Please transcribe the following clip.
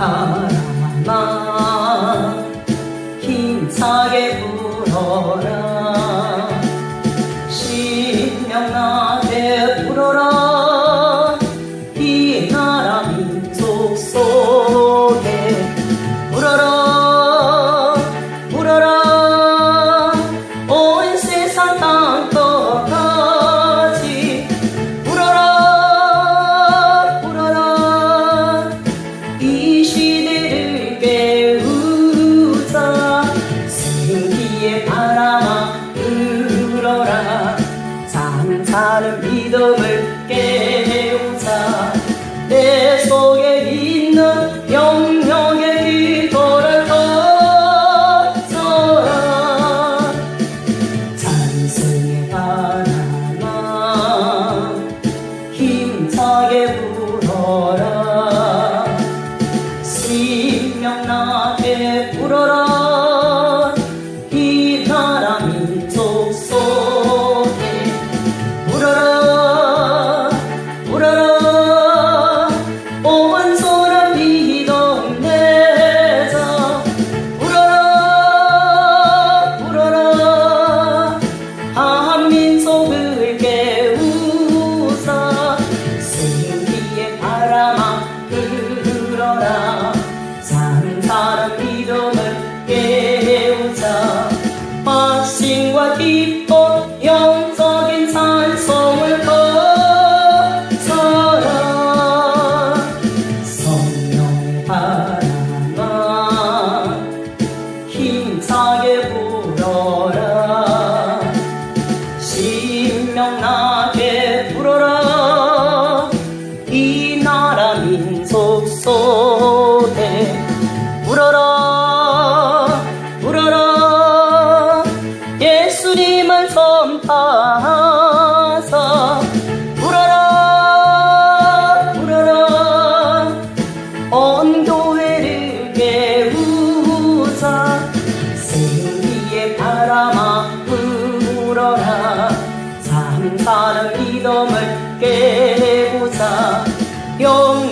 바람아 힘차게 불어라. 신명나게 불어라. 이 나라 민족 속에 불어라. 불어라. 온 세상 땅 떠나 잠자는 믿음을 깨우자. 내 속에 있는 산사람 믿음을 깨우자. 박신과 기쁨 영적인 찬송을 거쳐라. 성령의 바람아 힘차게 불어라. 신명나게 온 교회를 깨우자 승리의 바람아 불어라. 잠사는 믿음을 깨우자 영